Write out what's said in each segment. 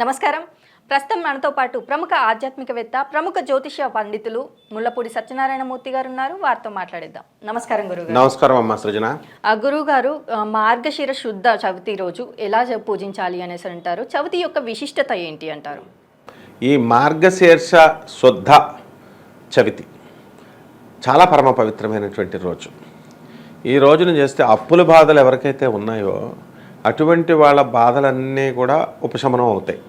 నమస్కారం. ప్రస్తుతం మనతో పాటు ప్రముఖ ఆధ్యాత్మికవేత్త ప్రముఖ జ్యోతిష పండితులు ముళ్ళపూడి సత్యనారాయణమూర్తి గారు ఉన్నారు వారితో మాట్లాడేద్దాం. నమస్కారం గురుగారు. నమస్కారం అమ్మా సృజన. ఆ గురువు గారు మార్గశిర శుద్ధ చవితి రోజు ఎలా పూజించాలి అనేసి అంటారు. చవితి యొక్క విశిష్టత ఏంటి అంటారు? ఈ మార్గశీర్ష శుద్ధ చవితి చాలా పరమ పవిత్రమైనటువంటి రోజు. ఈ రోజున చేస్తే అప్పుల బాధలు ఎవరికైతే ఉన్నాయో అటువంటి వాళ్ళ బాధలన్నీ కూడా ఉపశమనం అవుతాయి.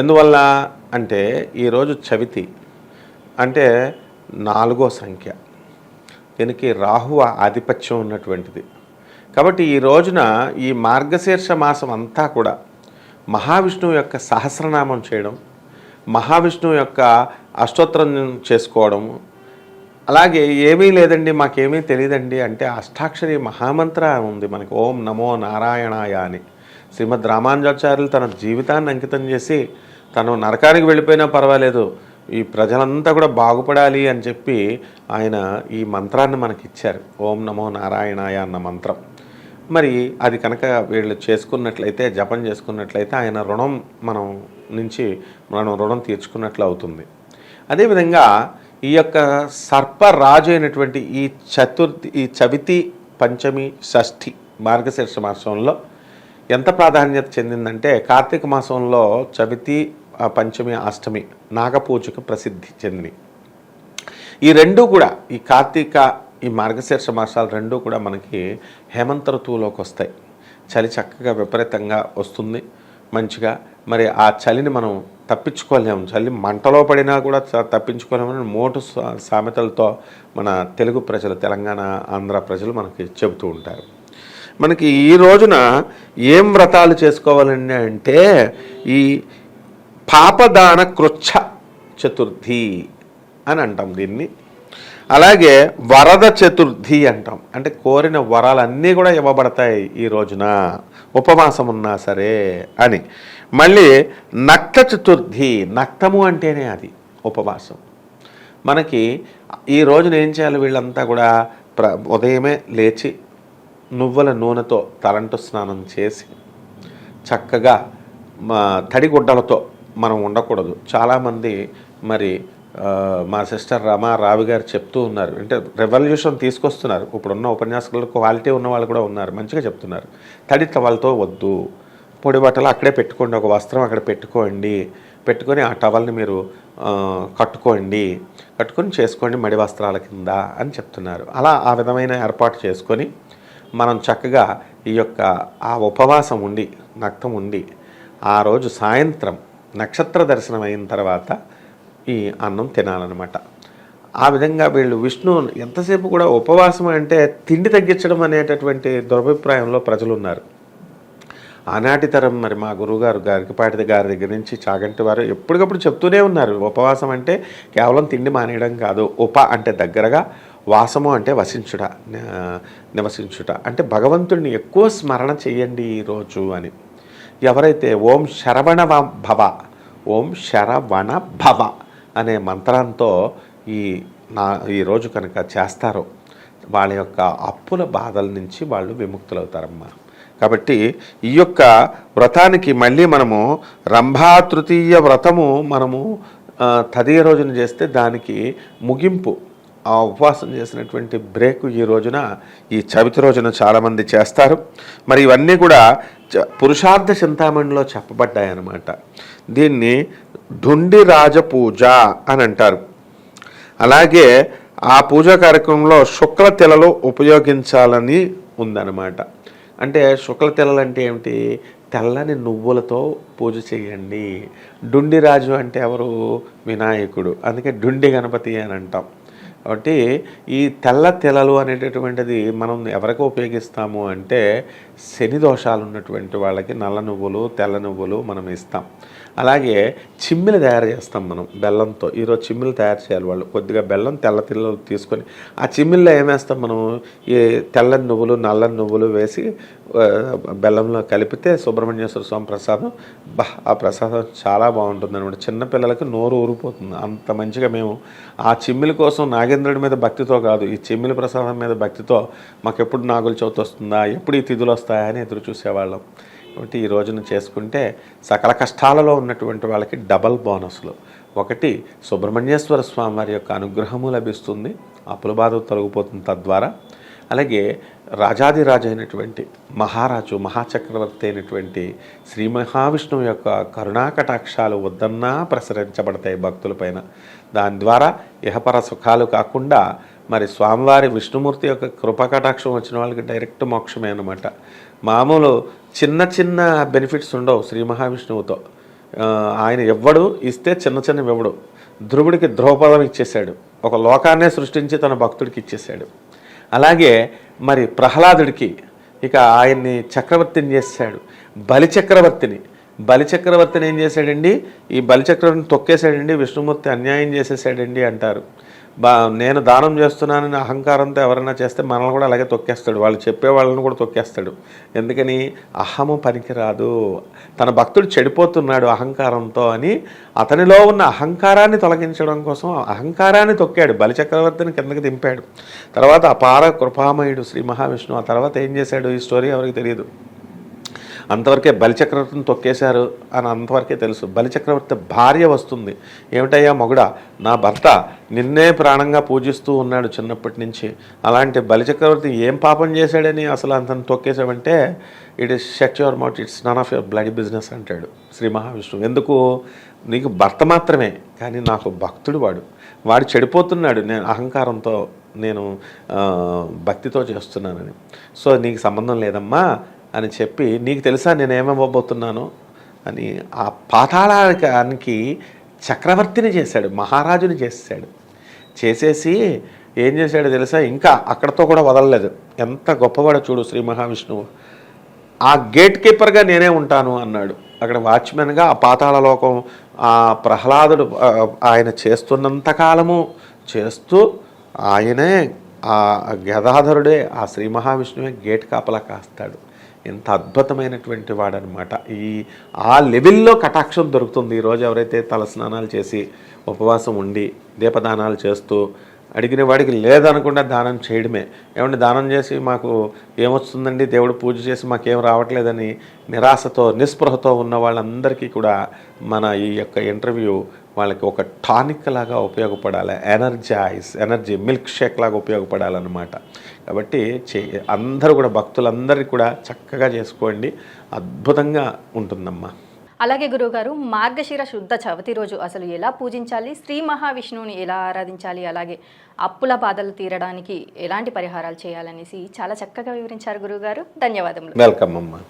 ఎందువల్ల అంటే ఈరోజు చవితి అంటే నాలుగో సంఖ్య. దీనికి రాహువ ఆధిపత్యం ఉన్నటువంటిది. కాబట్టి ఈ రోజున ఈ మార్గశీర్ష మాసం అంతా కూడా మహావిష్ణువు యొక్క సహస్రనామం చేయడం మహావిష్ణువు యొక్క అష్టోత్తరం చేసుకోవడము అలాగే ఏమీ లేదండి మాకేమీ తెలియదండి అంటే అష్టాక్షరి మహామంత్ర ఉంది మనకి. ఓం నమో నారాయణాయ అని. శ్రీమద్ రామానుజాచార్యులు తన జీవితాన్ని అంకితం చేసి తను నరకానికి వెళ్ళిపోయినా పర్వాలేదు ఈ ప్రజలంతా కూడా బాగుపడాలి అని చెప్పి ఆయన ఈ మంత్రాన్ని మనకి ఇచ్చారు ఓం నమో నారాయణాయ అన్న మంత్రం. మరి అది కనుక వీళ్ళు చేసుకున్నట్లయితే జపం చేసుకున్నట్లయితే ఆయన రుణం మనం నుంచి మనం రుణం తీర్చుకున్నట్లు అవుతుంది. అదేవిధంగా ఈ యొక్క సర్పరాజు అయినటువంటి ఈ చతుర్థి ఈ చవితి పంచమి షష్ఠి మార్గశీర్ష మాసంలో ఎంత ప్రాధాన్యత చెందిందంటే కార్తీక మాసంలో చవితి పంచమి అష్టమి నాగపూజకు ప్రసిద్ధి చెందినవి. ఈ రెండు కూడా ఈ కార్తీక ఈ మార్గశీర్ష మాసాలు రెండు కూడా మనకి హేమంత ఋతువులోకి వస్తాయి. చలి చక్కగా విపరీతంగా వస్తుంది. మంచిగా మరి ఆ చలిని మనం తప్పించుకోలేము. చలి మంటలో పడినా కూడా తప్పించుకోలేము తప్పించుకోలేమని మోటు సామెతలతో మన తెలుగు ప్రజలు తెలంగాణ ఆంధ్ర ప్రజలు మనకి చెబుతూ ఉంటారు. మనకి ఈ రోజున ఏం వ్రతాలు చేసుకోవాలండి అంటే ఈ పాపదాన కృచ్ఛ చతుర్థి అని అంటాం దీన్ని. అలాగే వరద చతుర్థి అంటాం. అంటే కోరిన వరాలన్నీ కూడా ఇవ్వబడతాయి ఈ రోజున. ఉపవాసం ఉన్నా సరే అని. మళ్ళీ నక్త చతుర్థి నక్తము అంటేనే అది ఉపవాసం. మనకి ఈ రోజున ఏం చేయాలి వీళ్ళంతా కూడా? ప్ర ఉదయమే లేచి నువ్వుల నూనెతో తలంటు స్నానం చేసి చక్కగా మా తడిగుడ్డలతో మనం ఉండకూడదు. చాలామంది మరి మా సిస్టర్ రమా రావి గారు చెప్తూ ఉన్నారు. అంటే రెవల్యూషన్ తీసుకొస్తున్నారు. ఇప్పుడున్న ఉపన్యాసకులు క్వాలిటీ ఉన్న వాళ్ళు కూడా ఉన్నారు. మంచిగా చెప్తున్నారు. తడి టవల్తో వద్దు. పొడి బట్టలు అక్కడే పెట్టుకోండి. ఒక వస్త్రం అక్కడ పెట్టుకోండి. పెట్టుకొని ఆ టవల్ని మీరు కట్టుకోండి. కట్టుకొని చేసుకోండి మడి వస్త్రాల కింద అని చెప్తున్నారు. అలా ఆ విధమైన ఏర్పాటు చేసుకొని మనం చక్కగా ఈ యొక్క ఆ ఉపవాసం ఉండి నక్తం ఉండి ఆ రోజు సాయంత్రం నక్షత్ర దర్శనం అయిన తర్వాత ఈ అన్నం తినాలన్నమాట. ఆ విధంగా వీళ్ళు విష్ణు ఎంతసేపు కూడా ఉపవాసం అంటే తిండి తగ్గించడం అనేటటువంటి దురభిప్రాయంలో ప్రజలు ఉన్నారు ఆనాటి తరం మరి మా గురువుగారు గారికిపాటి గారి దగ్గర నుంచి చాగంటి వారు ఎప్పటికప్పుడు చెప్తూనే ఉన్నారు. ఉపవాసం అంటే కేవలం తిండి మానేయడం కాదు. ఉప అంటే దగ్గరగా వాసము అంటే వసించుట నివసించుట. అంటే భగవంతుడిని ఎక్కువ స్మరణ చేయండి ఈరోజు అని. ఎవరైతే ఓం శరవణ భవ ఓం శరవణ భవ అనే మంత్రంతో ఈ నా ఈరోజు కనుక చేస్తారో వాళ్ళ యొక్క అప్పుల బాధల నుంచి వాళ్ళు విముక్తులవుతారమ్మా. కాబట్టి ఈ యొక్క వ్రతానికి మళ్ళీ మనము రంభా తృతీయ వ్రతము మనము తదియ రోజున చేస్తే దానికి ముగింపు ఆ ఉపవాసం చేసినటువంటి బ్రేక్ ఈ రోజున ఈ చవితి రోజున చాలామంది చేస్తారు. మరి ఇవన్నీ కూడా చ- పురుషార్థ చింతామణిలో చెప్పబడ్డాయి అన్నమాట దీన్ని ఢుండి రాజ పూజ అని అంటారు. అలాగే ఆ పూజా కార్యక్రమంలో శుక్ల తెలలు ఉపయోగించాలని ఉందన్నమాట. అంటే శుక్ల తెలలు అంటే ఏమిటి? తెల్లని నువ్వులతో పూజ చేయండి. డుండి రాజు అంటే ఎవరు? వినాయకుడు. అందుకే డుండి గణపతి అని అంటాం. కాబట్టి ఈ తెల్ల తెలలు అనేటటువంటిది మనం ఎవరికి ఉపయోగిస్తాము అంటే శని దోషాలు ఉన్నటువంటి వాళ్ళకి నల్ల నువ్వులు తెల్ల నువ్వులు మనం ఇస్తాం. అలాగే చిమ్మిలు తయారు చేస్తాం మనం బెల్లంతో. ఈరోజు చిమ్మిలు తయారు చేయాలి వాళ్ళు. కొద్దిగా బెల్లం తెల్ల తెల్లలు తీసుకొని ఆ చిమ్మిల్లో ఏమేస్తాం మనం? ఈ తెల్లని నువ్వులు నల్లని నువ్వులు వేసి బెల్లంలో కలిపితే సుబ్రహ్మణ్యేశ్వర స్వామి ప్రసాదం బా ఆ ప్రసాదం చాలా బాగుంటుంది అనమాట చిన్నపిల్లలకి నోరు ఊరిపోతుంది. అంత మంచిగా మేము ఆ చిమ్మిల కోసం నాగేంద్రుడి మీద భక్తితో కాదు ఈ చెమ్మిల ప్రసాదం మీద భక్తితో మాకెప్పుడు నాగుల చవితి వస్తుందా ఎప్పుడు ఈ తిథులు వస్తాయా అని ఎదురు చూసేవాళ్ళం. కాబట్టి ఈ రోజున చేసుకుంటే సకల కష్టాలలో ఉన్నటువంటి వాళ్ళకి డబల్ బోనస్లు. ఒకటి సుబ్రహ్మణ్యేశ్వర స్వామి వారి యొక్క అనుగ్రహము లభిస్తుంది అప్పుల బాధ తొలగిపోతుంది తద్వారా. అలాగే రాజాదిరాజు అయినటువంటి మహారాజు మహాచక్రవర్తి అయినటువంటి శ్రీ మహావిష్ణువు యొక్క కరుణా కటాక్షాలు వద్దన్నా ప్రసరించబడతాయి భక్తులపైన దాని ద్వారా ఇహపర సుఖాలు కాకుండా మరి స్వామివారి విష్ణుమూర్తి యొక్క కృపకటాక్షం వచ్చిన వాళ్ళకి డైరెక్ట్ మోక్షమే అనమాట మామూలు చిన్న చిన్న బెనిఫిట్స్ ఉండవు శ్రీ మహావిష్ణువుతో. ఆయన ఇవ్వడు ఇస్తే చిన్న చిన్నవి ఇవ్వడు ధ్రువుడికి ధ్రువపదం ఇచ్చేశాడు. ఒక లోకాన్నే సృష్టించి తన భక్తుడికి ఇచ్చేశాడు. అలాగే మరి ప్రహ్లాదుడికి ఇక ఆయన్ని చక్రవర్తిని చేశాడు బలి చక్రవర్తిని బలి చక్రవర్తిని ఏం చేశాడండి? ఈ బలిచక్రవర్తిని తొక్కేశాడండి విష్ణుమూర్తి అన్యాయం చేసేసాడండి అంటారు. బా నేను దానం చేస్తున్నానని అహంకారంతో ఎవరైనా చేస్తే మనల్ని కూడా అలాగే తొక్కేస్తాడు. వాళ్ళు చెప్పే వాళ్ళని కూడా తొక్కేస్తాడు. ఎందుకని? అహము పనికిరాదు. తన భక్తుడు చెడిపోతున్నాడు అహంకారంతో అని అతనిలో ఉన్న అహంకారాన్ని తొలగించడం కోసం అహంకారాన్ని తొక్కాడు. బలిచక్రవర్తిని కిందకి దింపాడు. తర్వాత అపార కృపామయుడు శ్రీ మహావిష్ణువు. ఆ తర్వాత ఏం చేశాడు? ఈ స్టోరీ ఎవరికి తెలియదు. అంతవరకే బలిచక్రవర్తిని తొక్కేశారు అని అంతవరకే తెలుసు. బలిచక్రవర్తి భార్య వస్తుంది. ఏమిటయ్యా మొగుడా? నా భర్త నిన్నే ప్రాణంగా పూజిస్తూ ఉన్నాడు చిన్నప్పటి నుంచి. అలాంటి బలిచక్రవర్తి ఏం పాపం చేశాడని అసలు అంతను తొక్కేశావంటే it is shut your mouth it's none of your blood business అంటాడు శ్రీ మహావిష్ణువు. ఎందుకు? నీకు భర్త మాత్రమే కానీ నాకు భక్తుడు వాడు. వాడు చెడిపోతున్నాడు. నేను అహంకారంతో నేను భక్తితో చేస్తున్నానని. సో నీకు సంబంధం లేదమ్మా. అని చెప్పి నీకు తెలుసా నేను ఏమవ్వబోతున్నాను అని ఆ పాతాళానికి చక్రవర్తిని చేశాడు మహారాజుని చేశాడు. చేసేసి ఏం చేశాడు తెలుసా? ఇంకా అక్కడతో కూడా వదలలేదు. ఎంత గొప్పవాడో చూడు శ్రీ మహావిష్ణువు. ఆ గేట్ కీపర్గా నేనే ఉంటాను అన్నాడు. అక్కడ వాచ్మెన్గా ఆ పాతాళ లోకం ఆ ప్రహ్లాదుడు ఆయన చేస్తున్నంత కాలము చేస్తూ ఆయనే ఆ గదాధరుడే ఆ శ్రీ మహావిష్ణువే గేట్ కాపలా కాస్తాడు. ఎంత అద్భుతమైనటువంటి వాడనమాట ఈ ఆ లెవెల్లో కటాక్షం దొరుకుతుంది. ఈరోజు ఎవరైతే తల స్నానాలు చేసి ఉపవాసం ఉండి దీపదానాలు చేస్తూ అడిగిన వాడికి లేదనకుండా దానం చేయడమే. ఏమంటే దానం చేసి మాకు ఏమొస్తుందండి? దేవుడు పూజ చేసి మాకేం రావట్లేదని నిరాశతో నిస్పృహతో ఉన్న వాళ్ళందరికీ కూడా మన ఈ యొక్క ఇంటర్వ్యూ వాళ్ళకి ఒక టానిక్ లాగా ఉపయోగపడాలి. ఎనర్జైజ్ ఎనర్జీ మిల్క్ షేక్ లాగా ఉపయోగపడాలన్నమాట. కాబట్టి చే అందరూ కూడా భక్తులందరికీ కూడా చక్కగా చేసుకోండి. అద్భుతంగా ఉంటుందమ్మా. అలాగే గురువుగారు మార్గశిర శుద్ధ చవితి రోజు అసలు ఎలా పూజించాలి? శ్రీ మహావిష్ణువుని ఎలా ఆరాధించాలి? అలాగే అప్పుల బాధలు తీరడానికి ఎలాంటి పరిహారాలు చేయాలనేసి చాలా చక్కగా వివరించారు గురువుగారు. ధన్యవాదములు. వెల్కమ్ అమ్మా.